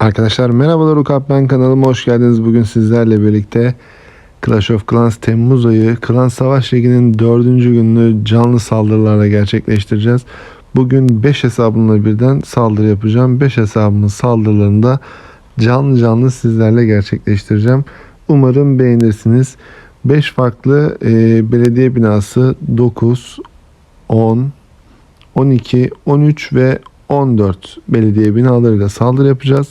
Arkadaşlar merhabalar Ukap ben kanalıma hoş geldiniz. Bugün sizlerle birlikte Clash of Clans Temmuz ayı Klan Savaş Ligi'nin 4. gününü canlı saldırılarla gerçekleştireceğiz. Bugün 5 hesabımla birden saldırı yapacağım. 5 hesabımın saldırılarında canlı canlı sizlerle gerçekleştireceğim. Umarım beğenirsiniz. 5 farklı e, belediye binası 9, 10, 12, 13 ve 14 belediye binalarıyla saldırı yapacağız.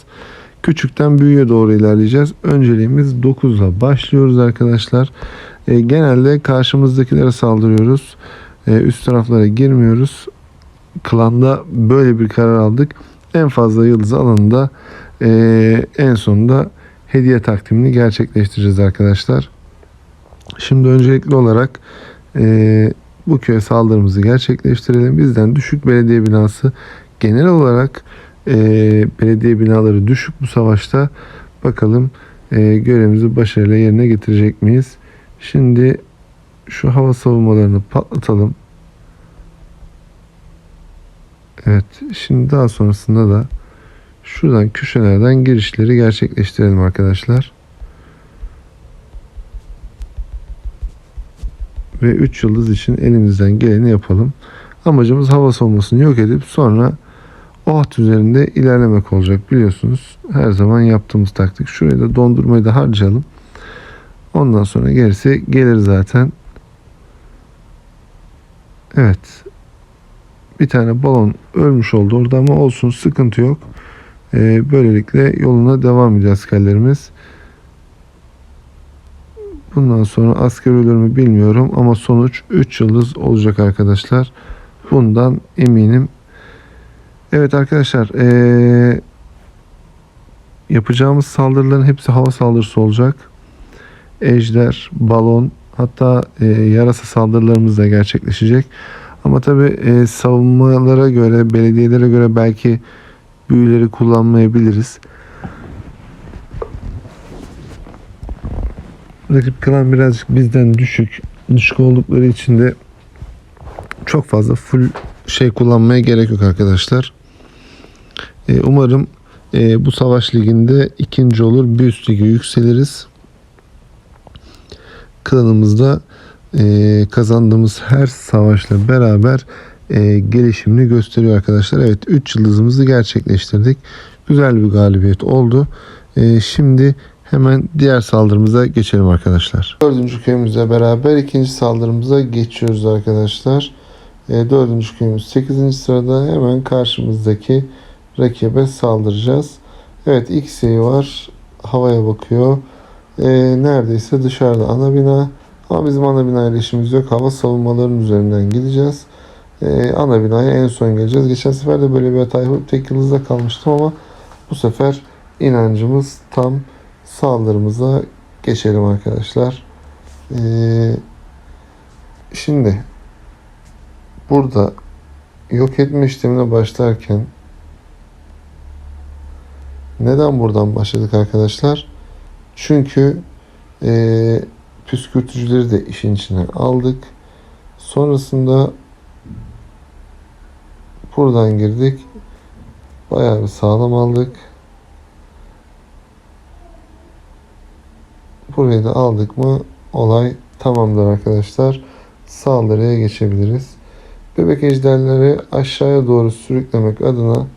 Küçükten büyüğe doğru ilerleyeceğiz. Önceliğimiz 9 ile başlıyoruz arkadaşlar. E, genelde karşımızdakilere saldırıyoruz. E, üst taraflara girmiyoruz. Klanda böyle bir karar aldık. En fazla yıldız alanında e, en sonunda hediye takdimini gerçekleştireceğiz arkadaşlar. Şimdi öncelikli olarak e, bu köye saldırımızı gerçekleştirelim. Bizden düşük belediye binası genel olarak e, belediye binaları düşük bu savaşta. Bakalım e, görevimizi başarıyla yerine getirecek miyiz? Şimdi şu hava savunmalarını patlatalım. Evet. Şimdi daha sonrasında da şuradan köşelerden girişleri gerçekleştirelim arkadaşlar. Ve 3 yıldız için elimizden geleni yapalım. Amacımız hava savunmasını yok edip sonra o hat üzerinde ilerlemek olacak biliyorsunuz. Her zaman yaptığımız taktik. Şurayı da dondurmayı da harcayalım. Ondan sonra gerisi gelir zaten. Evet. Bir tane balon ölmüş oldu orada ama olsun sıkıntı yok. Ee, böylelikle yoluna devam ediyor askerlerimiz. Bundan sonra asker ölür mü bilmiyorum ama sonuç 3 yıldız olacak arkadaşlar. Bundan eminim. Evet arkadaşlar ee, yapacağımız saldırıların hepsi hava saldırısı olacak. Ejder, balon hatta e, yarasa saldırılarımız da gerçekleşecek. Ama tabi e, savunmalara göre, belediyelere göre belki büyüleri kullanmayabiliriz. Rakip klan birazcık bizden düşük. Düşük oldukları için de çok fazla full şey kullanmaya gerek yok arkadaşlar. E, umarım e, bu savaş liginde ikinci olur. Bir üst lige yükseliriz. Klanımızda e, kazandığımız her savaşla beraber gelişimini gösteriyor arkadaşlar. Evet 3 yıldızımızı gerçekleştirdik. Güzel bir galibiyet oldu. Şimdi hemen diğer saldırımıza geçelim arkadaşlar. Dördüncü köyümüzle beraber ikinci saldırımıza geçiyoruz arkadaşlar. Dördüncü köyümüz 8. sırada hemen karşımızdaki rakibe saldıracağız. Evet ilk sayı var. Havaya bakıyor. E, neredeyse dışarıda ana bina. Ama bizim ana bina ile işimiz yok. Hava savunmalarının üzerinden gideceğiz. E, ana binaya en son geleceğiz. Geçen sefer de böyle bir hata yapıp tek yıldızda kalmıştım ama bu sefer inancımız tam saldırımıza geçelim arkadaşlar. E, şimdi burada yok etme işlemine başlarken neden buradan başladık arkadaşlar? Çünkü e, püskürtücüleri de işin içine aldık. Sonrasında buradan girdik. Bayağı bir sağlam aldık. Burayı da aldık mı olay tamamdır arkadaşlar. Saldırıya geçebiliriz. Bebek ejderleri aşağıya doğru sürüklemek adına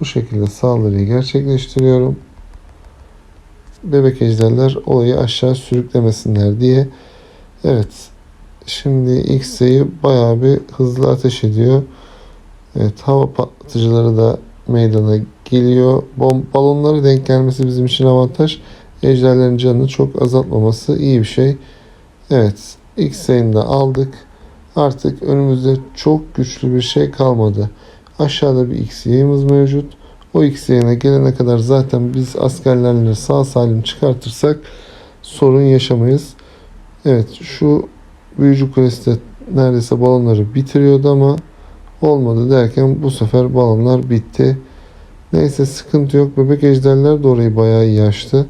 bu şekilde saldırıyı gerçekleştiriyorum. Bebek ejderler olayı aşağı sürüklemesinler diye. Evet. Şimdi X'yi bayağı bir hızlı ateş ediyor. Evet, hava patlatıcıları da meydana geliyor. Bom balonları denk gelmesi bizim için avantaj. Ejderlerin canını çok azaltmaması iyi bir şey. Evet. X'ini de aldık. Artık önümüzde çok güçlü bir şey kalmadı. Aşağıda bir X'imiz mevcut. O X'ye gelene kadar zaten biz askerlerle sağ salim çıkartırsak sorun yaşamayız. Evet şu büyücü kulesi de neredeyse balonları bitiriyordu ama olmadı derken bu sefer balonlar bitti. Neyse sıkıntı yok. Bebek ejderler de orayı bayağı iyi açtı.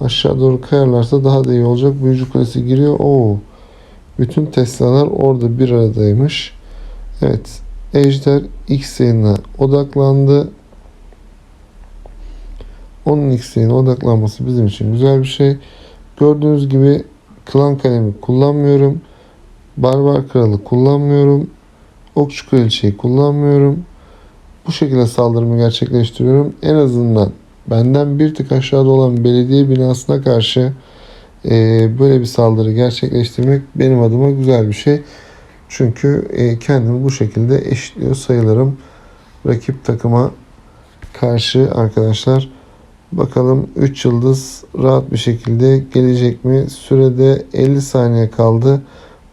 Aşağı doğru kayarlarsa daha da iyi olacak. Büyücü kulesi giriyor. Oo. Bütün Tesla'lar orada bir aradaymış. Evet. Ejder X yayına odaklandı. Onun eksiğine odaklanması bizim için güzel bir şey. Gördüğünüz gibi klan kalemi kullanmıyorum. Barbar kralı kullanmıyorum. Okçu kraliçeyi kullanmıyorum. Bu şekilde saldırımı gerçekleştiriyorum. En azından benden bir tık aşağıda olan belediye binasına karşı e, böyle bir saldırı gerçekleştirmek benim adıma güzel bir şey. Çünkü e, kendimi bu şekilde eşitliyor sayılırım. Rakip takıma karşı arkadaşlar. Bakalım 3 yıldız rahat bir şekilde gelecek mi? Sürede 50 saniye kaldı.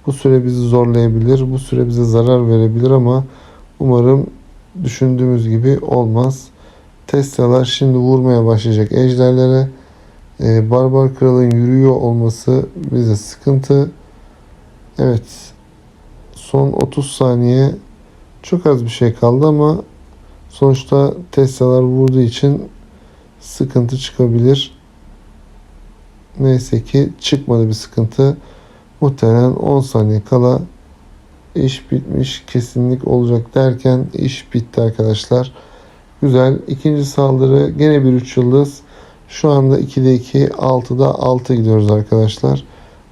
Bu süre bizi zorlayabilir. Bu süre bize zarar verebilir ama umarım düşündüğümüz gibi olmaz. Teslalar şimdi vurmaya başlayacak ejderlere. Ee, Barbar Kral'ın yürüyor olması bize sıkıntı. Evet. Son 30 saniye çok az bir şey kaldı ama sonuçta Teslalar vurduğu için sıkıntı çıkabilir. Neyse ki çıkmadı bir sıkıntı. Muhtemelen 10 saniye kala iş bitmiş kesinlik olacak derken iş bitti arkadaşlar. Güzel. İkinci saldırı gene bir 3 yıldız. Şu anda 2'de 2, 6'da 6 gidiyoruz arkadaşlar.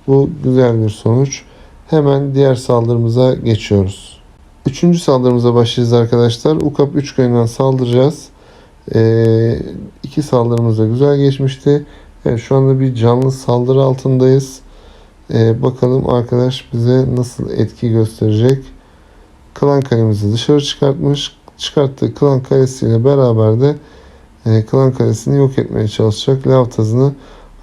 Bu güzel bir sonuç. Hemen diğer saldırımıza geçiyoruz. Üçüncü saldırımıza başlayacağız arkadaşlar. Ukap 3 köyünden saldıracağız. Ee, iki saldırımız da güzel geçmişti. Evet, şu anda bir canlı saldırı altındayız. Ee, bakalım arkadaş bize nasıl etki gösterecek. Klan kalemizi dışarı çıkartmış. Çıkarttığı klan kalesiyle beraber de e, klan kalesini yok etmeye çalışacak. Lavtazını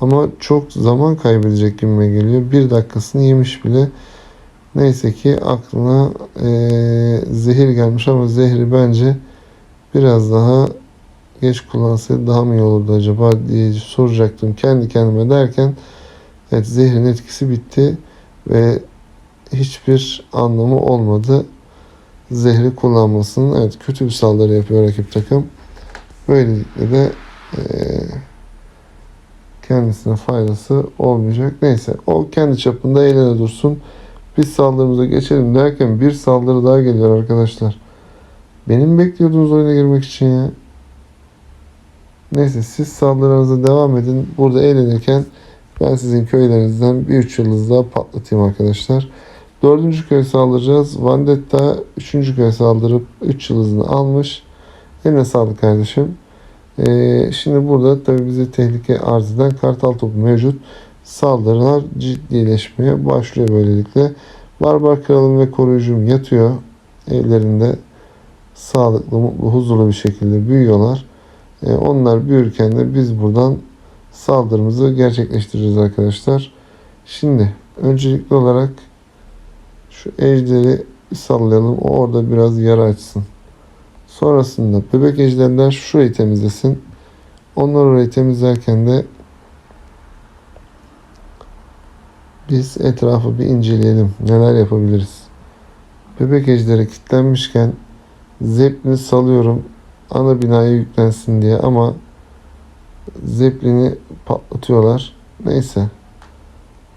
ama çok zaman kaybedecek gibime geliyor. Bir dakikasını yemiş bile. Neyse ki aklına e, zehir gelmiş ama zehri bence biraz daha geç kullansaydı daha mı iyi olurdu acaba diye soracaktım kendi kendime derken evet zehrin etkisi bitti ve hiçbir anlamı olmadı zehri kullanmasının. Evet kötü bir saldırı yapıyor rakip takım. Böylelikle de e, kendisine faydası olmayacak. Neyse o kendi çapında eğlene dursun biz saldırımıza geçelim derken bir saldırı daha geliyor arkadaşlar benim bekliyordunuz oyuna girmek için ya Neyse siz saldırınıza devam edin. Burada eğlenirken ben sizin köylerinizden bir üç yıldız daha patlatayım arkadaşlar. Dördüncü köy saldıracağız. Vandetta üçüncü köy saldırıp üç yıldızını almış. Eline sağlık kardeşim. Ee, şimdi burada tabii bize tehlike arz eden kartal topu mevcut. Saldırılar ciddileşmeye başlıyor böylelikle. Barbar kralım ve koruyucum yatıyor. Evlerinde sağlıklı, mutlu, huzurlu bir şekilde büyüyorlar. E, onlar büyürken de biz buradan saldırımızı gerçekleştireceğiz arkadaşlar. Şimdi öncelikli olarak şu ejderi sallayalım. O orada biraz yara açsın. Sonrasında bebek ejderler şurayı temizlesin. Onlar orayı temizlerken de biz etrafı bir inceleyelim. Neler yapabiliriz? Bebek ejderi kilitlenmişken zeplini salıyorum ana binaya yüklensin diye ama Zeppelin'i patlatıyorlar. Neyse.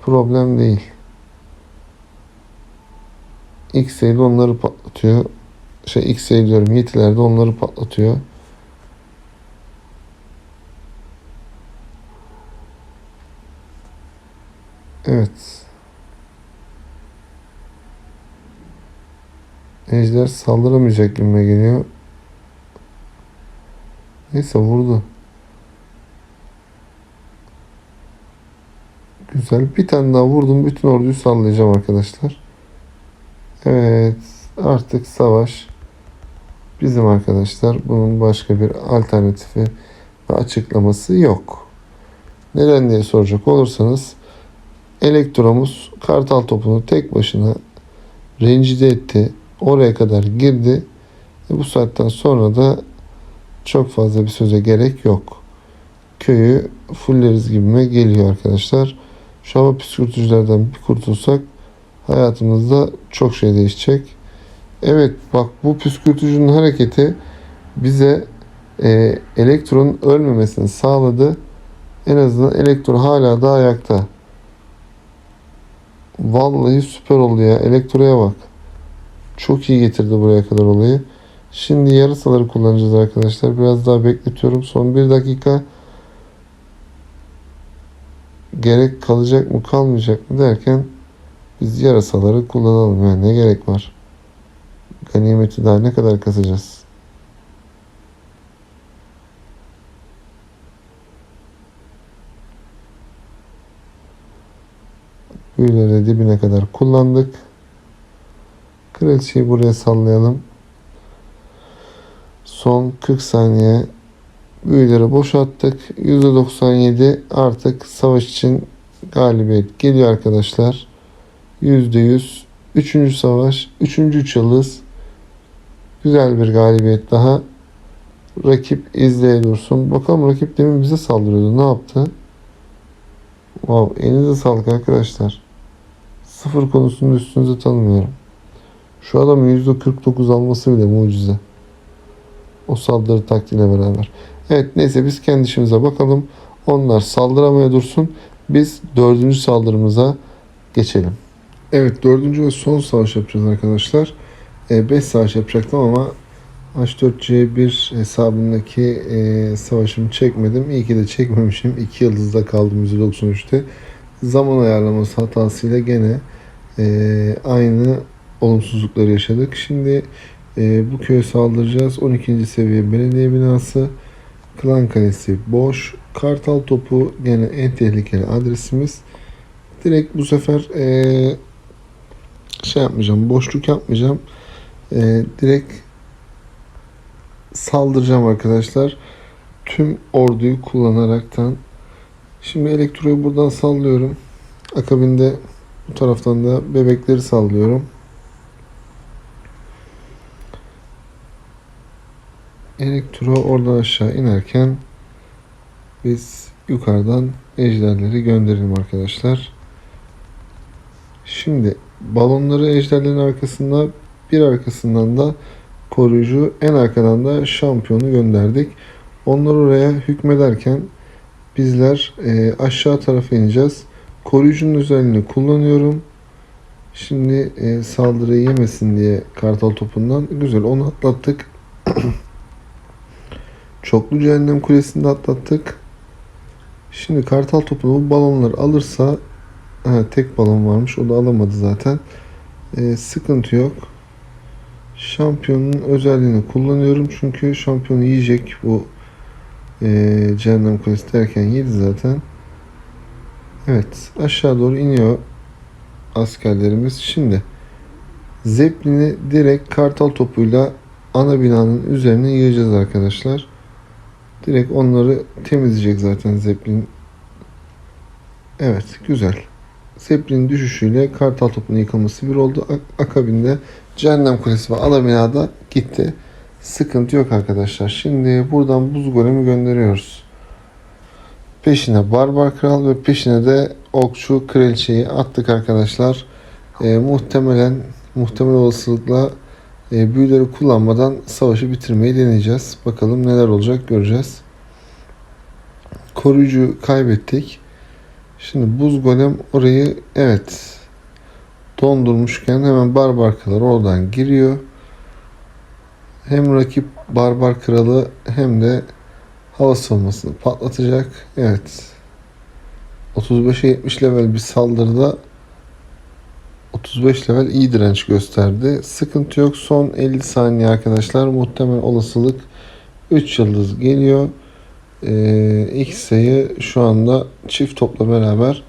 Problem değil. De onları patlatıyor. Şey X-Ray diyorum. Yetiler de onları patlatıyor. Evet. Ejder saldıramayacak gibi geliyor. Neyse vurdu. Güzel. Bir tane daha vurdum. Bütün orduyu sallayacağım arkadaşlar. Evet. Artık savaş bizim arkadaşlar. Bunun başka bir alternatifi ve açıklaması yok. Neden diye soracak olursanız Elektromuz kartal topunu tek başına rencide etti. Oraya kadar girdi. E bu saatten sonra da çok fazla bir söze gerek yok. Köyü fulleriz gibime geliyor arkadaşlar. Şu hava püskürtücülerden bir kurtulsak hayatımızda çok şey değişecek. Evet bak bu püskürtücünün hareketi bize e, elektronun ölmemesini sağladı. En azından elektron hala da ayakta. Vallahi süper oldu ya. Elektroya bak. Çok iyi getirdi buraya kadar olayı. Şimdi yarısaları kullanacağız arkadaşlar. Biraz daha bekletiyorum. Son bir dakika gerek kalacak mı kalmayacak mı derken biz yarasaları kullanalım. Yani ne gerek var? Ganimeti daha ne kadar kasacağız? Büyüleri dibine kadar kullandık. Kraliçeyi buraya sallayalım. Son 40 saniye büyüleri boşalttık. %97 artık savaş için galibiyet geliyor arkadaşlar. %100 Üçüncü savaş, üçüncü üç yıldız. Güzel bir galibiyet daha. Rakip izleye dursun. Bakalım rakip demin bize saldırıyordu. Ne yaptı? Wow, elinize sağlık arkadaşlar. Sıfır konusunda üstünüzü tanımıyorum. Şu adamın %49 alması bile mucize. O saldırı taktiğiyle beraber. Evet neyse biz kendi işimize bakalım. Onlar saldıramaya dursun. Biz dördüncü saldırımıza geçelim. Evet dördüncü ve son savaş yapacağız arkadaşlar. 5 savaş yapacaktım ama H4C1 hesabındaki e, savaşımı çekmedim. İyi ki de çekmemişim. 2 yıldızda kaldım %93'te. Zaman ayarlaması hatasıyla gene e, aynı olumsuzlukları yaşadık. Şimdi e, bu köye saldıracağız. 12. seviye belediye binası. Klan Kalesi boş. Kartal topu gene en tehlikeli adresimiz. Direkt bu sefer e, şey yapmayacağım. Boşluk yapmayacağım. E, direkt saldıracağım arkadaşlar. Tüm orduyu kullanaraktan. Şimdi elektroyu buradan sallıyorum. Akabinde bu taraftan da bebekleri sallıyorum. Elektro oradan aşağı inerken biz yukarıdan ejderleri gönderelim arkadaşlar. Şimdi balonları ejderlerin arkasında bir arkasından da koruyucu en arkadan da şampiyonu gönderdik. Onlar oraya hükmederken bizler e, aşağı tarafa ineceğiz. Koruyucunun özelliğini kullanıyorum. Şimdi e, saldırıyı yemesin diye kartal topundan güzel onu atlattık. Çoklu cehennem kulesini de atlattık. Şimdi kartal topunu bu balonlar alırsa ha, tek balon varmış o da alamadı zaten. E, sıkıntı yok. Şampiyonun özelliğini kullanıyorum çünkü şampiyonu yiyecek bu e, cehennem kulesi derken yedi zaten. Evet aşağı doğru iniyor askerlerimiz. Şimdi Zeppelin'i direkt kartal topuyla ana binanın üzerine yığacağız arkadaşlar. Direkt onları temizleyecek zaten Zeppelin. Evet güzel. Zeppelin'in düşüşüyle kartal topunun yıkılması bir oldu. Ak- Akabinde Cehennem Kulesi ve ana binada gitti. Sıkıntı yok arkadaşlar. Şimdi buradan buz golemi gönderiyoruz. Peşine Barbar Kral ve peşine de Okçu Kraliçeyi attık arkadaşlar. Ee, muhtemelen muhtemel olasılıkla e, büyüleri kullanmadan savaşı bitirmeyi deneyeceğiz. Bakalım neler olacak göreceğiz. Koruyucu kaybettik. Şimdi buz golem orayı evet dondurmuşken hemen barbar kralı oradan giriyor. Hem rakip barbar kralı hem de hava savunmasını patlatacak. Evet. 35'e 70 level bir saldırıda 35 level iyi direnç gösterdi. Sıkıntı yok. Son 50 saniye arkadaşlar. Muhtemel olasılık 3 yıldız geliyor. Ee, X sayı şu anda çift topla beraber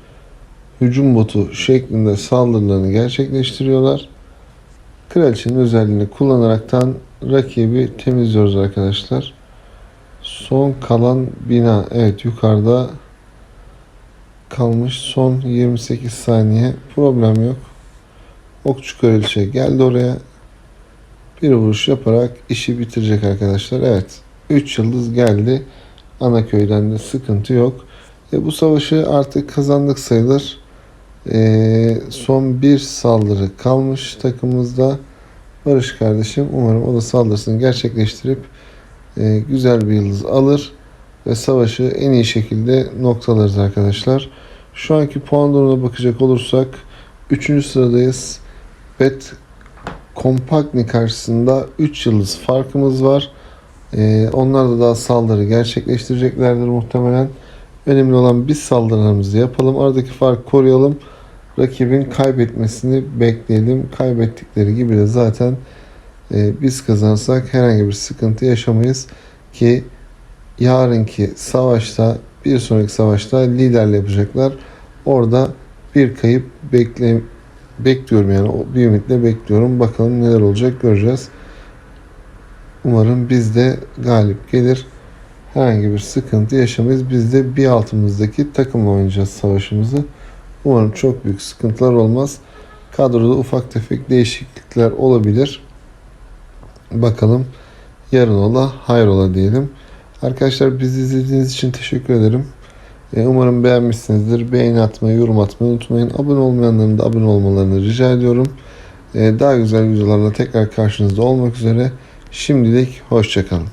hücum botu şeklinde saldırılarını gerçekleştiriyorlar. Kraliçenin özelliğini kullanaraktan rakibi temizliyoruz arkadaşlar. Son kalan bina evet yukarıda kalmış son 28 saniye problem yok. Okçu kraliçe geldi oraya. Bir vuruş yaparak işi bitirecek arkadaşlar. Evet 3 yıldız geldi. Ana köyden de sıkıntı yok. E, bu savaşı artık kazandık sayılır. E, son bir saldırı kalmış takımımızda. Barış kardeşim umarım o da saldırısını gerçekleştirip e, güzel bir yıldız alır ve savaşı en iyi şekilde noktalarız arkadaşlar. Şu anki puan durumuna bakacak olursak 3. sıradayız. Bet Compagni karşısında 3 yıldız farkımız var. Ee, onlar da daha saldırı gerçekleştireceklerdir muhtemelen. Önemli olan biz saldırılarımızı yapalım. Aradaki farkı koruyalım. Rakibin kaybetmesini bekleyelim. Kaybettikleri gibi de zaten e, biz kazanırsak herhangi bir sıkıntı yaşamayız ki yarınki savaşta bir sonraki savaşta liderle yapacaklar. Orada bir kayıp bekle bekliyorum yani bir ümitle bekliyorum. Bakalım neler olacak göreceğiz. Umarım biz de galip gelir. Herhangi bir sıkıntı yaşamayız. Biz de bir altımızdaki takımla oynayacağız savaşımızı. Umarım çok büyük sıkıntılar olmaz. Kadroda ufak tefek değişiklikler olabilir. Bakalım yarın ola hayrola diyelim. Arkadaşlar bizi izlediğiniz için teşekkür ederim. E, Umarım beğenmişsinizdir. Beğeni atmayı, yorum atmayı unutmayın. Abone olmayanların da abone olmalarını rica ediyorum. E, Daha güzel videolarla tekrar karşınızda olmak üzere. Şimdilik hoşçakalın.